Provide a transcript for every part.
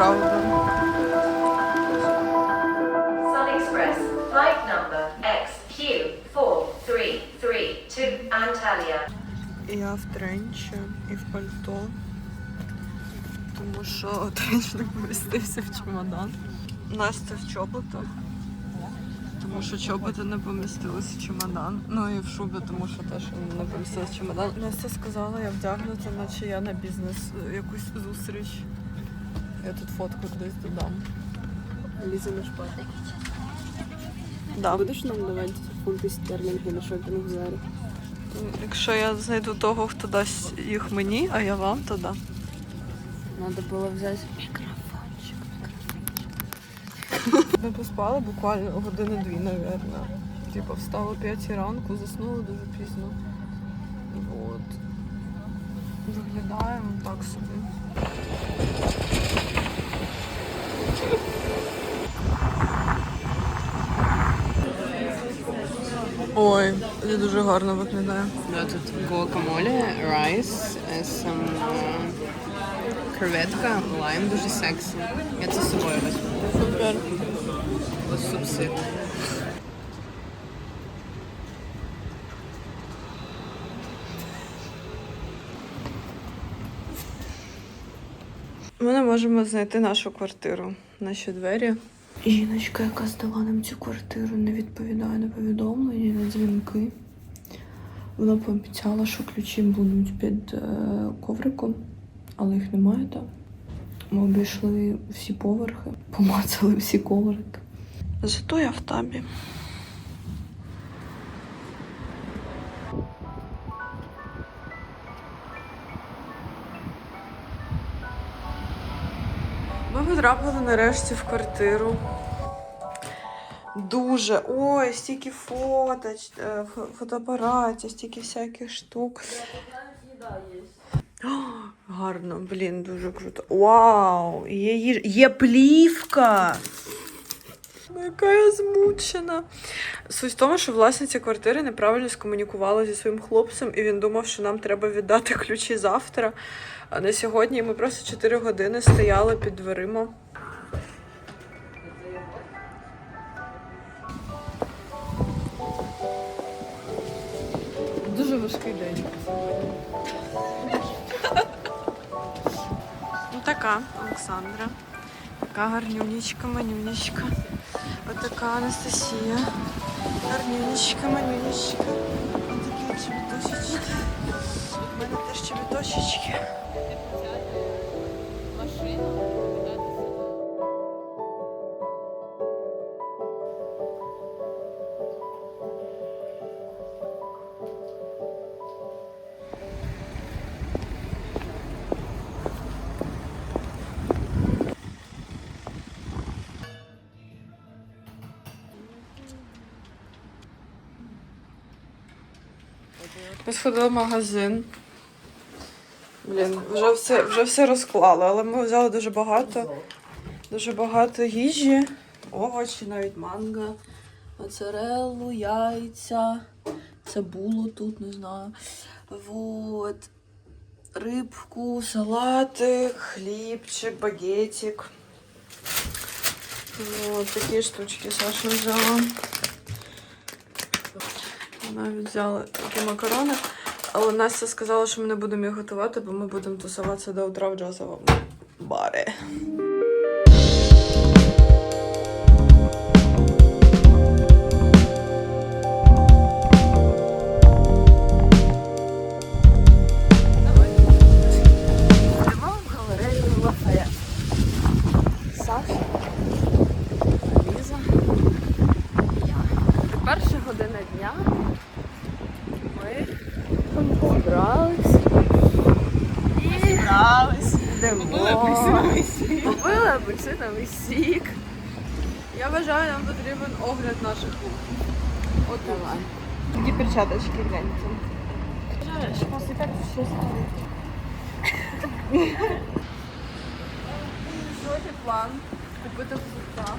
Неправда. Sun Express, flight number XQ433 to Antalya. Я в тренчі і в пальто. Тому що тренч не помістився в чемодан. Настя в чоботах. Тому що чоботи не помістилися в чемодан. Ну і в шубі, тому що теж не помістилися в чемодан. Настя сказала, я вдягнута, наче я на бізнес е, якусь зустріч. Я тут фотку десь додам. Ліза на шпаті. Да. Будеш нам давати фунти стерлінги на шопінг зарі? Якщо я знайду того, хто дасть їх мені, а я вам, то да. Надо було взяти мікрофончик. Ми поспали буквально години-дві, напевно. Типа встала о 5 ранку, заснула дуже пізно. Вот. Виглядаємо так собі. Ой, це дуже гарно виглядає. Да, тут гуакамоле, райс, е, сам е, креветка, лайм дуже сексі. Я це з собою візьму. Супер. Ось. Ми не можемо знайти нашу квартиру, наші двері. Жіночка, яка здала нам цю квартиру, не відповідає на повідомлення, на дзвінки. Вона пообіцяла, що ключі будуть під е, ковриком, але їх немає там. Ми обійшли всі поверхи, помацали всі коврики. Зато я в табі. Потрапили нарешті в квартиру. Дуже. Ой, стільки фоточ, е, фотоапаратів, стільки всяких штук. О, гарно, блін, дуже круто. Вау! Є, їж... є плівка! Ну, Яка я змучена. Суть в тому, що власниця квартири неправильно скомунікувала зі своїм хлопцем, і він думав, що нам треба віддати ключі завтра. А на сьогодні ми просто 4 години стояли під дверима. Дуже важкий день. Ну така Олександра. Така гарнюнечка, манюнечка. Отака Анастасія. Гарнюнечка, манюнечка. Отакі чебіточечки. Мене теж чебіточечки. Ми сходили в магазин. Блін, вже все, вже все розклали, але ми взяли дуже багато. Дуже багато їжі, овочі, навіть манго, моцареллу, яйця, цибулу тут, не знаю. Вот. Рибку, салатик, хлібчик, багетик. Вот такі штучки Саша взяла. Навіть взяли такі макарони. Але Настя сказала, що ми не будемо їх готувати, бо ми будемо тусуватися до утра в джазовому барі. Апельсиновий сік. Я вважаю, нам потрібен огляд наших рук. От Давай. такі перчаточки гляньте. Сьогодні план купити взуття.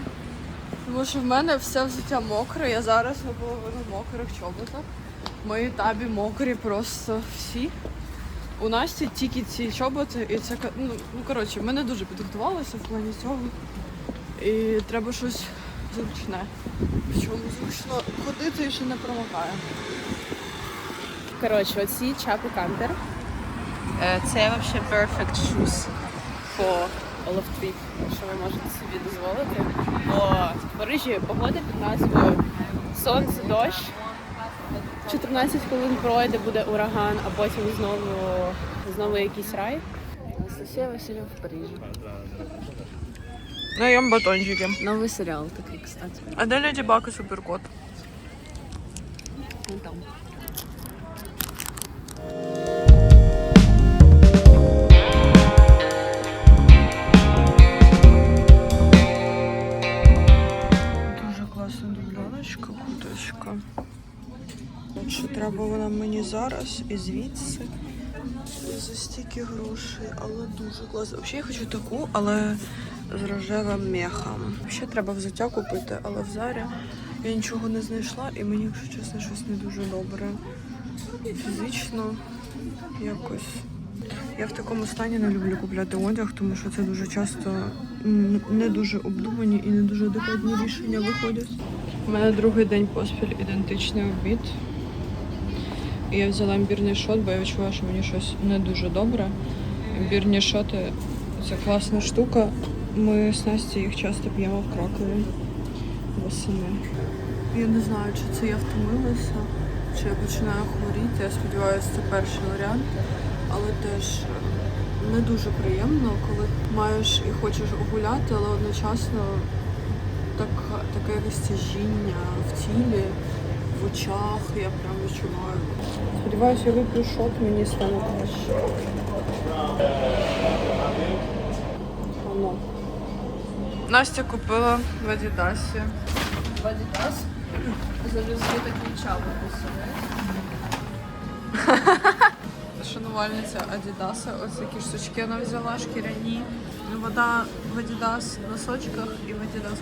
Тому що в мене все взуття мокре, я зараз наполовину в мокрих чоботах. Мої табі мокрі просто всі. У Насті тільки ці чоботи, і це ну, ну коротше, ми не дуже підготувалися в плані цього. І треба щось зручне. Причому зручно ходити і ще не промагає. Коротше, оці чапи кантер. Це взагалі perfect shoes for all of trip, що ви можете собі дозволити. Бо в Парижі погода під назвою Сонце, дощ. 14 хвилин пройде, буде ураган, а потім знову, знову якийсь рай. Анастасія Васильов в Парижі. Наєм батончики. Новий серіал такий, кстати. А де Леді Баг і Суперкот? Вон там. Зараз і звідси. За стільки грошей, але дуже класно. Взагалі я хочу таку, але з рожевим мехом. Ще треба взуття купити, але в зарі я нічого не знайшла і мені, якщо чесно, щось не дуже добре. Фізично якось. Я в такому стані не люблю купляти одяг, тому що це дуже часто не дуже обдумані і не дуже адекватні рішення виходять. У мене другий день поспіль ідентичний обід. І я взяла імбірний шот, бо я відчувала, що мені щось не дуже добре. Імбірні шоти це класна штука. Ми з Настю їх часто п'ємо в Кракові восени. Я не знаю, чи це я втомилася, чи я починаю хворіти. Я сподіваюся, це перший варіант. Але теж не дуже приємно, коли маєш і хочеш гуляти, але одночасно так, таке тяжіння в тілі, в очах. Я прям відчуваю. Сподіваюся, я вип'ю шот, мені стане краще. Воно. Настя купила в Адідасі. В Adidas завезли такі чапи Шанувальниця Адідаса. Ось такі штучки вона взяла, шкіряні. Ну, Вода в Адідас носочках і в Адідас.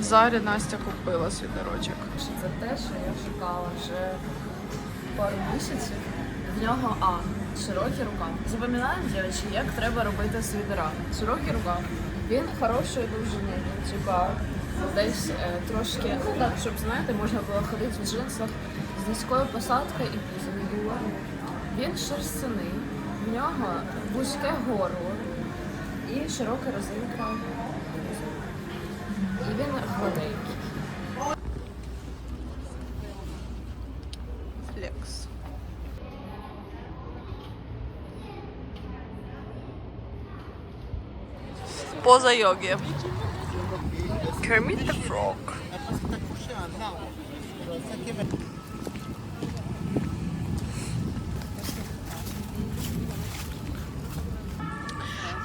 В Зарі Настя купила світерочок. Це те, що я шукала вже пару місяців. В нього А. Широкі рукави. Запам'ятаємо, дівчатки, як треба робити світера. Широкий рукав. Він хорошої довжини. Типа десь е, трошки, ну так, щоб знаєте, можна було ходити в джинсах з низькою посадкою і було. Він шерстяний, в нього вузьке горло і широка резинка. І він гладенький. Флекс. Поза йоги. Kermit the Frog.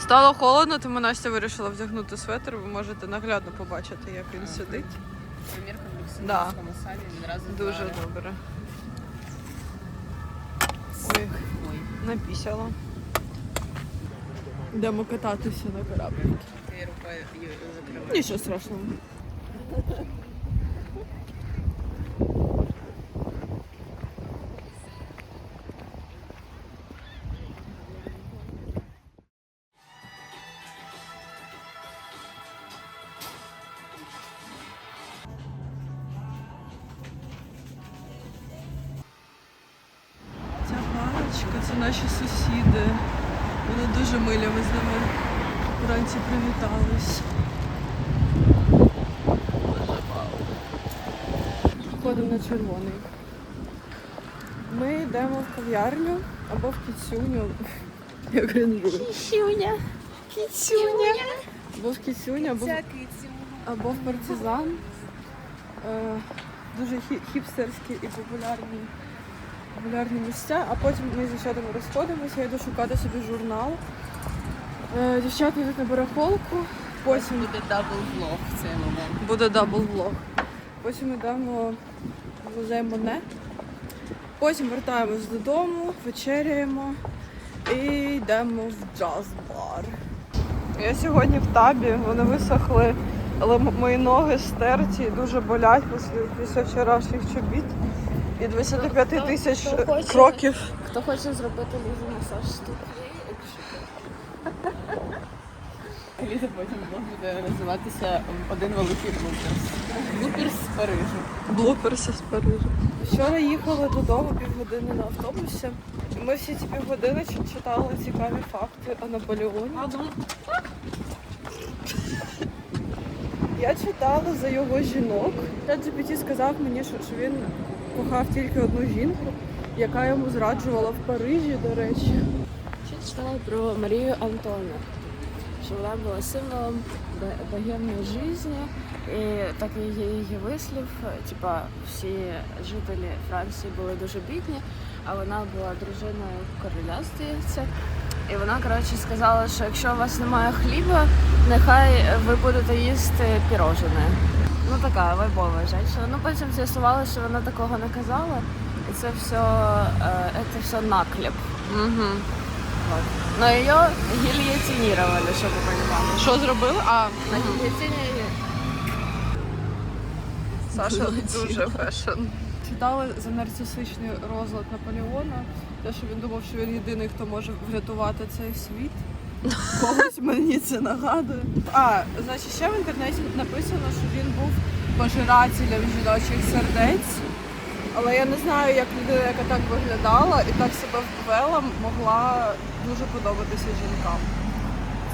Стало холодно, тому Настя вирішила вдягнути светр. Ви можете наглядно побачити, як він сидить. Примірка в Да. Люксембургському саді відразу Дуже добре. Ой, Ой, напісяла. Йдемо кататися на кораблі. ти рукою. Нічого страшного. Червоний. Ми йдемо в кав'ярню або в кіцюню. Я кринжую. Кіцюня. Або в кіцюню, або, в- або в партизан. Е, дуже хі- хіпстерські і популярні, популярні місця, а потім ми з дівчатами розходимося, я йду шукати собі журнал. Е, дівчата йдуть на барахолку, потім Буде дабл влог в цей момент. буде дабл влог. Потім йдемо в музей Моне. Потім вертаємось додому, вечеряємо і йдемо в джаз-бар. Я сьогодні в табі, вони висохли, але мої ноги стерті і дуже болять після, після вчорашніх чобіт. і 25 Хто- тисяч хто хоче? кроків. Хто хоче зробити Лізу масаж тут? Ліза потім блог буде називатися один великий блуперс. Блуперс з Парижу. Блуперси з Парижа. Вчора їхали додому півгодини на автобусі. Ми всі ці півгодини читали цікаві факти о Наполеоні. Я читала за його жінок. ChatGPT сказав мені, що, що він кохав тільки одну жінку, яка йому зраджувала в Парижі, до речі. Ще читала про Марію Антону, вона була символом богемної житті, і так і є її вислів. Типа всі жителі Франції були дуже бідні, а вона була дружиною короля, здається. І вона, коротше, сказала, що якщо у вас немає хліба, нехай ви будете їсти пірожне. Ну така вайбова жінка. Ну потім з'ясувалося, що вона такого не казала. І це все, це все наклеп. Угу. Но ее гильотинировали, чтобы вы понимали. Що зробили? А, На гильотине ее Саша дуже фешн. Читали за нарцисичний розлад Наполеона, те, що він думав, що він єдиний, хто може врятувати цей світ. Когось мені це нагадує. А, значить, ще в інтернеті написано, що він був пожирателем жіночих сердець. Але я не знаю, як людина, яка так виглядала і так себе ввела, могла дуже подобатися жінкам.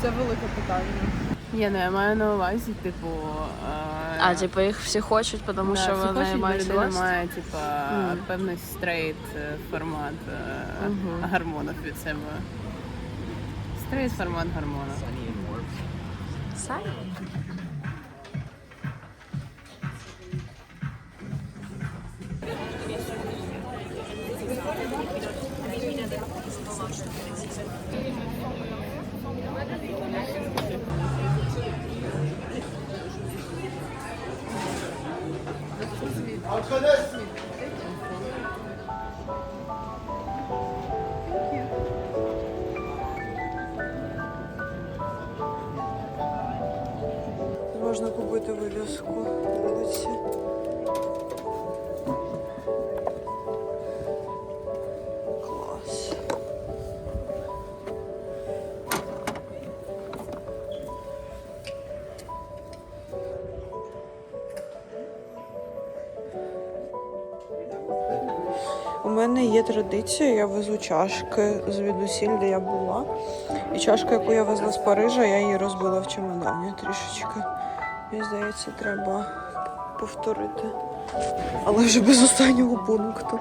Це велике питання. Ні, ну я маю на увазі, типу. А, типа их все хочуть, потому да, що вони мають людина власть? має, певний стрейт е, формат е, гормонів від себе. Стрейт формат гормонів. Можна мене є традиція, я везу чашки звідусіль, де я була. І чашка, яку я везла з Парижа, я її розбила в чемодані трішечки. Мені здається, треба повторити. Але вже без останнього пункту.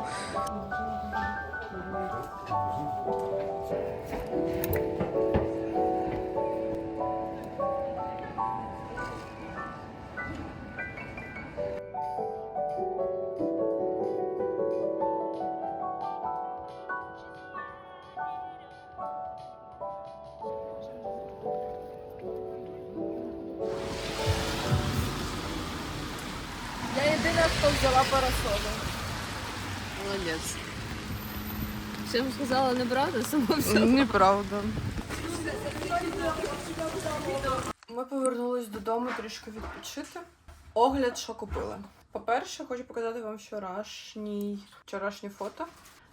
Взяла парасолю. Молодець. Всім сказала не брати, само все. Неправда. Ми повернулись додому трішки відпочити. Огляд, що купили. По-перше, хочу показати вам вчорашній, вчорашнє фото,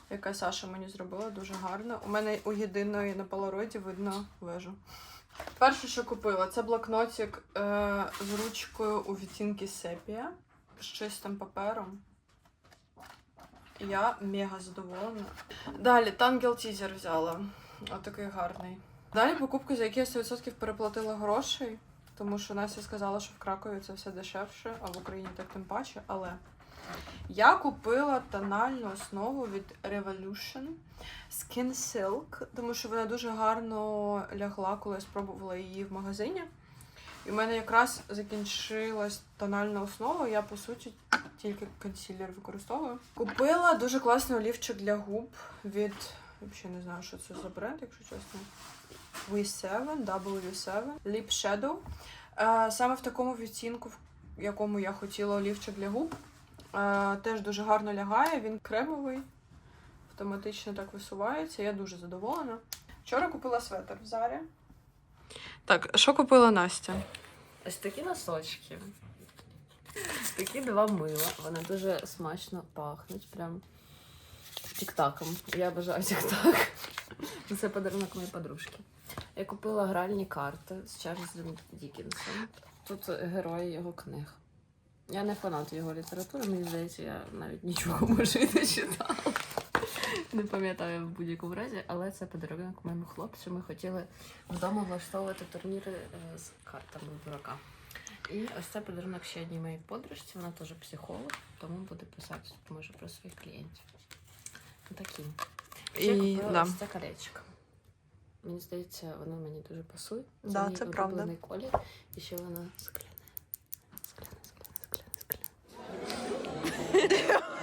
яке Саша мені зробила, дуже гарно. У мене у єдиної на полароиді видно вежу. Перше, що купила, це блокнотик е, з ручкою у відтінки сепія з чистим папером. Я мега задоволена. Далі Тангел Тізер взяла. Отакий гарний. Далі покупки, за які я 100% переплатила грошей, тому що Настя сказала, що в Кракові це все дешевше, а в Україні так тим паче. Але я купила тональну основу від Revolution Skin Silk, тому що вона дуже гарно лягла, коли я спробувала її в магазині. І в мене якраз закінчилась тональна основа. Я по суті тільки консилер використовую. Купила дуже класний олівчик для губ від. Взагалі не знаю, що це за бренд, якщо чесно. V7, W7, Lip Shadow. Е, саме в такому відтінку, в якому я хотіла олівчик для губ. Е, теж дуже гарно лягає, він кремовий, автоматично так висувається. Я дуже задоволена. Вчора купила светр в Зарі. Так, що купила Настя? Ось такі носочки. Такі два мила. Вони дуже смачно пахнуть. Прям тік-таком. Я бажаю тік-так. Це подарунок моєї подружки. Я купила гральні карти з Чарльзом Дікінсом. Тут герої його книг. Я не фанат його літератури, мені здається, я навіть нічого може не читала. Не пам'ятаю в будь-якому разі, але це подарунок моєму хлопцю. Ми хотіли вдома влаштовувати турніри е, з картами дурака. І ось це подарунок ще одній моїй подружці, вона теж психолог, тому буде писати може про своїх клієнтів. Такі. Ще І, купила да. ось це колечко. Мені здається, воно мені дуже пасує. Да, мій це правда. колір. І ще воно скляне. Скляне, скляне, скляне, скляне.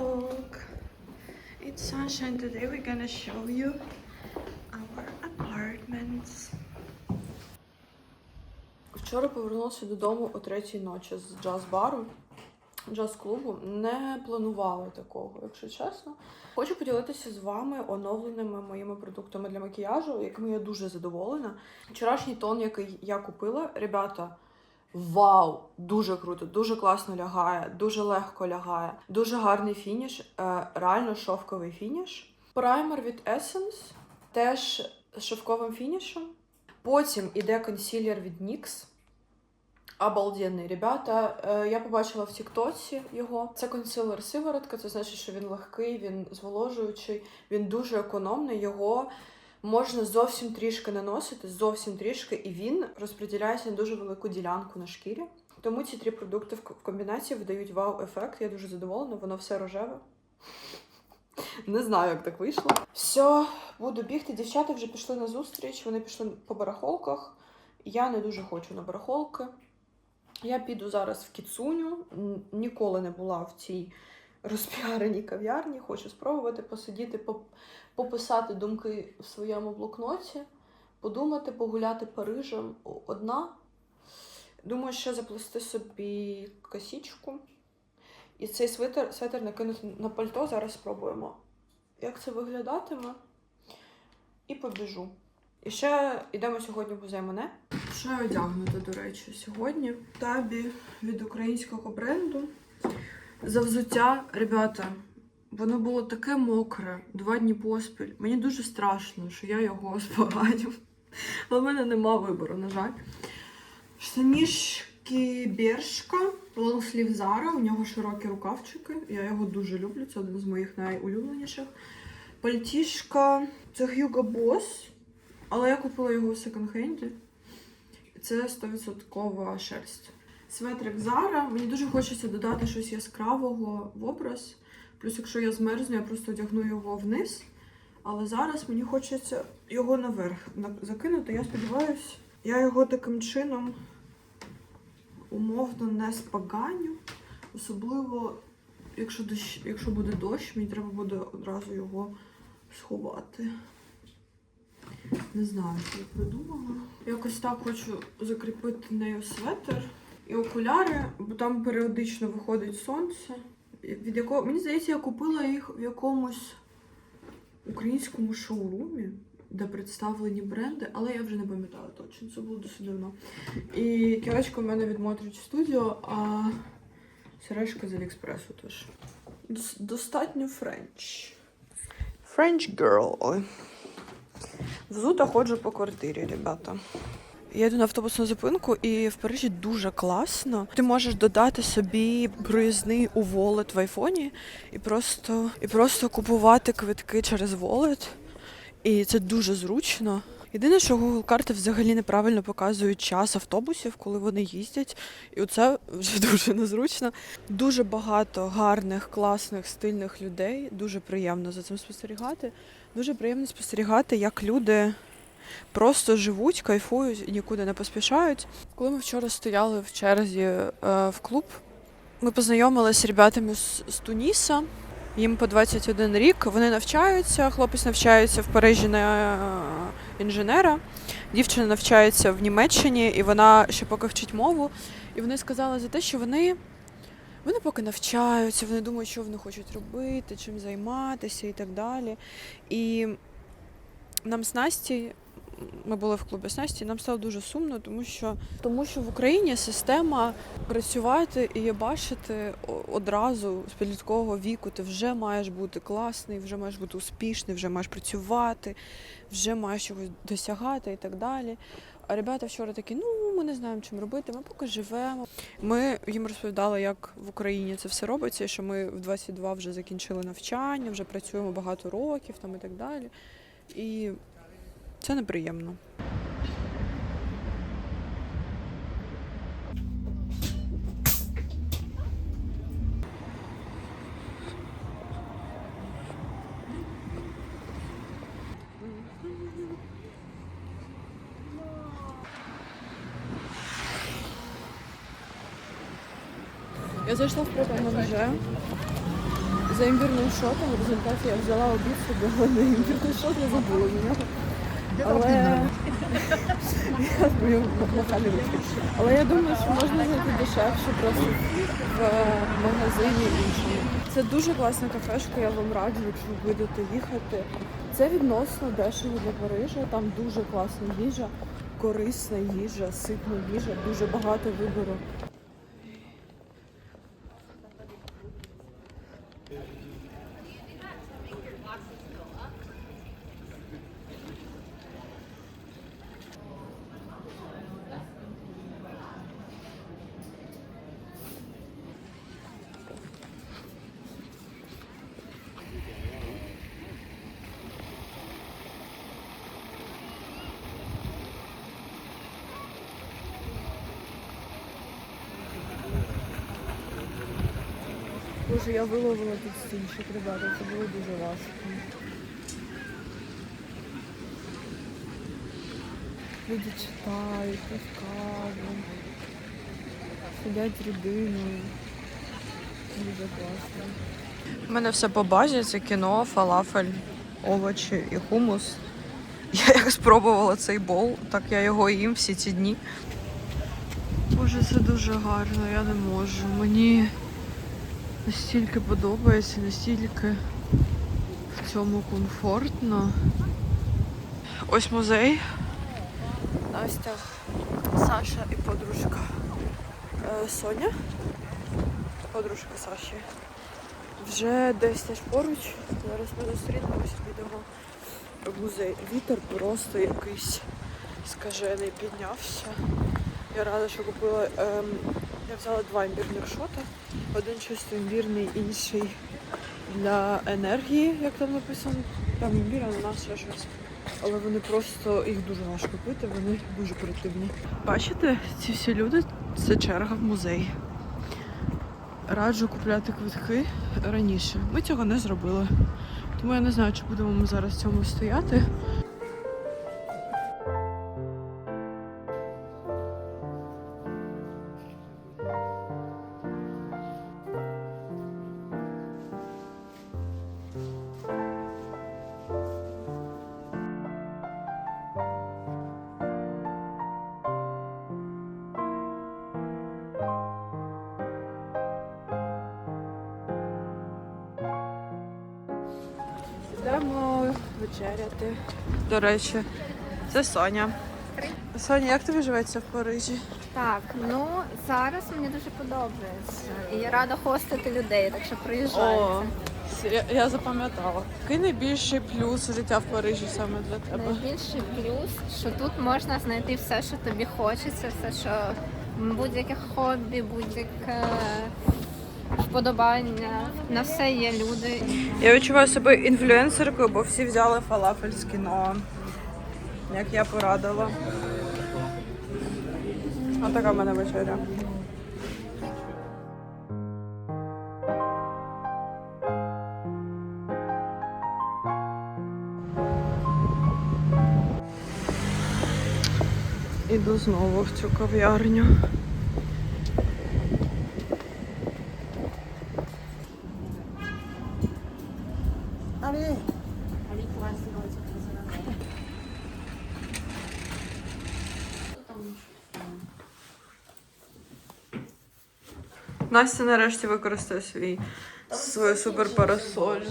Vogue. It's Sunshine. Today we're gonna show you our apartments. Вчора повернулася додому о третій ночі з джаз-бару, джаз-клубу. Не планувала такого, якщо чесно. Хочу поділитися з вами оновленими моїми продуктами для макіяжу, якими я дуже задоволена. Вчорашній тон, який я купила, ребята. Вау! Дуже круто, дуже класно лягає, дуже легко лягає, дуже гарний фініш, е, реально шовковий фініш. Праймер від Essence, теж з шовковим фінішем. Потім іде консілер від NYX. Обалденний, ребята. Е, я побачила в Тіктоці його. Це консилер сиворотка, це значить, що він легкий, він зволожуючий, він дуже економний. Його можна зовсім трішки наносити, зовсім трішки, і він розподіляється на дуже велику ділянку на шкірі. Тому ці три продукти в комбінації видають вау-ефект. Я дуже задоволена, воно все рожеве. Не знаю, як так вийшло. Все, буду бігти. Дівчата вже пішли на зустріч, вони пішли по барахолках. Я не дуже хочу на барахолки. Я піду зараз в кіцуню. Ніколи не була в цій розпіареній кав'ярні. Хочу спробувати посидіти, пописати думки в своєму блокноті, подумати, погуляти Парижем одна. Думаю, ще заплести собі косічку. І цей свитер, свитер накинути на пальто. Зараз спробуємо, як це виглядатиме. І побіжу. І ще йдемо сьогодні в музей Моне. Що я одягнута, до речі, сьогодні. Табі від українського бренду. За взуття, ребята, воно було таке мокре два дні поспіль. Мені дуже страшно, що я його споганю. Але в мене нема вибору, на жаль. Штанішки Бершка, лонгслів Зара, у нього широкі рукавчики. Я його дуже люблю, це один з моїх найулюбленіших. Пальтішка, це Hugo Boss, але я купила його в секонд-хенді. Це 100% шерсть. Светрик Зара. Мені дуже хочеться додати щось яскравого в образ. Плюс, якщо я змерзну, я просто одягну його вниз. Але зараз мені хочеться його наверх закинути. Я сподіваюся, я його таким чином умовно не споганю. Особливо, якщо, дощ, якщо буде дощ, мені треба буде одразу його сховати. Не знаю, що я придумала. Якось так хочу закріпити нею светр і окуляри, бо там періодично виходить сонце. Від якого мені здається, я купила їх в якомусь українському шоурумі, де представлені бренди, але я вже не пам'ятаю точно. Це було досить давно. І кілечко в мене від Motrich Studio, а сережка з Аліекспресу теж. Достатньо френч. French girl. Взута ходжу по квартирі, ребята. Я йду на автобусну зупинку, і в Парижі дуже класно. Ти можеш додати собі проїзний у волет в айфоні і просто, і просто купувати квитки через волет. І це дуже зручно. Єдине, що Google карти взагалі неправильно показують час автобусів, коли вони їздять, і це вже дуже незручно. Дуже багато гарних, класних, стильних людей. Дуже приємно за цим спостерігати. Дуже приємно спостерігати, як люди просто живуть, кайфують нікуди не поспішають. Коли ми вчора стояли в черзі е, в клуб, ми познайомилися з ребятами з, з Туніса. Їм по 21 рік. Вони навчаються. Хлопець навчається в Парижі на е, інженера. Дівчина навчається в Німеччині, і вона ще поки вчить мову. І вони сказали за те, що вони, вони поки навчаються, вони думають, що вони хочуть робити, чим займатися і так далі. І нам з Насті, ми були в клубі з Насті, нам стало дуже сумно, тому що, тому що в Україні система працювати і бачити одразу з підліткового віку. Ти вже маєш бути класний, вже маєш бути успішний, вже маєш працювати, вже маєш чогось досягати і так далі. А ребята вчора такі, ну ми не знаємо, чим робити, ми поки живемо. Ми їм розповідали, як в Україні це все робиться, і що ми в 22 вже закінчили навчання, вже працюємо багато років там і так далі. І це неприємно. Я зайшла в ПМЖ за імбірним шотом. В результаті я взяла обід собі, але на імбірний шот не забула на нього. Але... Але я думаю, що можна знайти дешевше просто в е, магазині іншому. Це дуже класна кафешка, я вам раджу, якщо ви будете їхати. Це відносно дешево для Парижа. Там дуже класна їжа, корисна їжа, ситна їжа, дуже багато вибору. Боже, я виловила тут стільчик, ребята, це було дуже важко. Люди читають, п'ють каву, сидять з родиною. Дуже класно. У мене все по базі, це кіно, фалафель, овочі і хумус. Я як спробувала цей бол, так я його їм всі ці дні. Боже, це дуже гарно, я не можу. Мені настільки подобається, настільки в цьому комфортно. Ось музей. Настя, Саша і подружка е, Соня. Подружка Саші. Вже десь теж поруч. Зараз ми зустрінемося, підемо в музей. Вітер просто якийсь скажений піднявся. Я рада, що купила. Ем, я взяла два імбірних шота. Один чисто імбірний, інший для енергії, як там написано. Там імбір, ананас, ще щось. Але вони просто їх дуже важко пити, вони дуже противні. Бачите, ці всі люди це черга в музей. Раджу купляти квитки раніше. Ми цього не зробили. Тому я не знаю, чи будемо ми зараз в цьому стояти. Йдемо вечеряти. До речі, це Соня. Соня, як тобі живеться в Парижі? Так, ну зараз мені дуже подобається. І я рада хостити людей, так що приїжджайте. О, я, я запам'ятала. Який найбільший плюс життя в Парижі саме для тебе? Найбільший плюс, що тут можна знайти все, що тобі хочеться, все, що будь-яке хобі, будь-яке вподобання. На все є люди. Я відчуваю себе інфлюенсеркою, бо всі взяли фалафель з кіно. як я порадила. Ось така в мене вечеря. Іду знову в цю кав'ярню. Настя нарешті використає свій свою супер парасоль.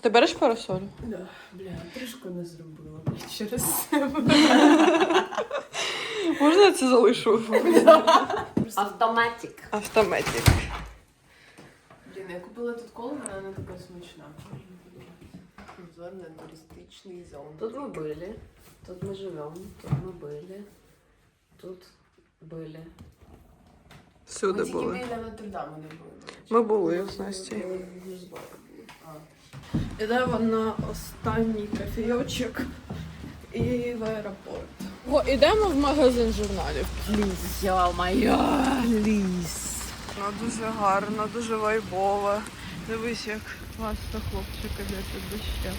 Ти береш парасоль? Да, бля, трішки не зробила, бля, через Можна я це залишу? Автоматик. Автоматик. Блін, я купила тут колу, вона не така смачна. Обзор на туристичний зон. Тут мы были, тут мы живем, тут мы были, тут были. Всюди Ми тільки були. біля Нотр-Даму не були. до речі. Ми були з Настю. А. Ідемо на останній кофійочок і в аеропорт. О, ідемо в магазин журналів. Ё-моё! Пліз. Ну, дуже гарно, дуже вайбово. Дивись, як класно хлопчик іде під дощем.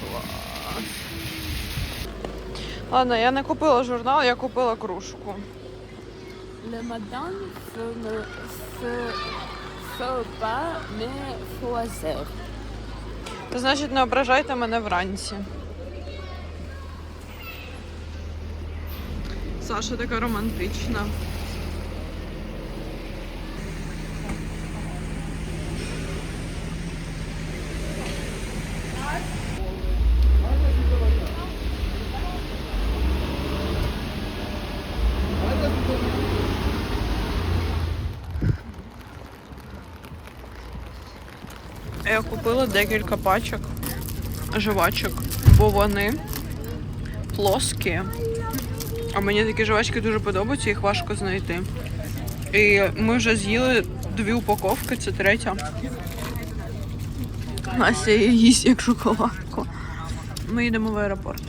Клас. Ладно, я не купила журнал, я купила кружку. Le matin se ne faut pas me choisir. Значить, не ображайте мене вранці. Саша така романтична. Я купила декілька пачок жвачок, бо вони плоскі. А мені такі жвачки дуже подобаються, їх важко знайти. І ми вже з'їли дві упаковки, це третя. Настя її їсть як шоколадку. Ми їдемо в аеропорт.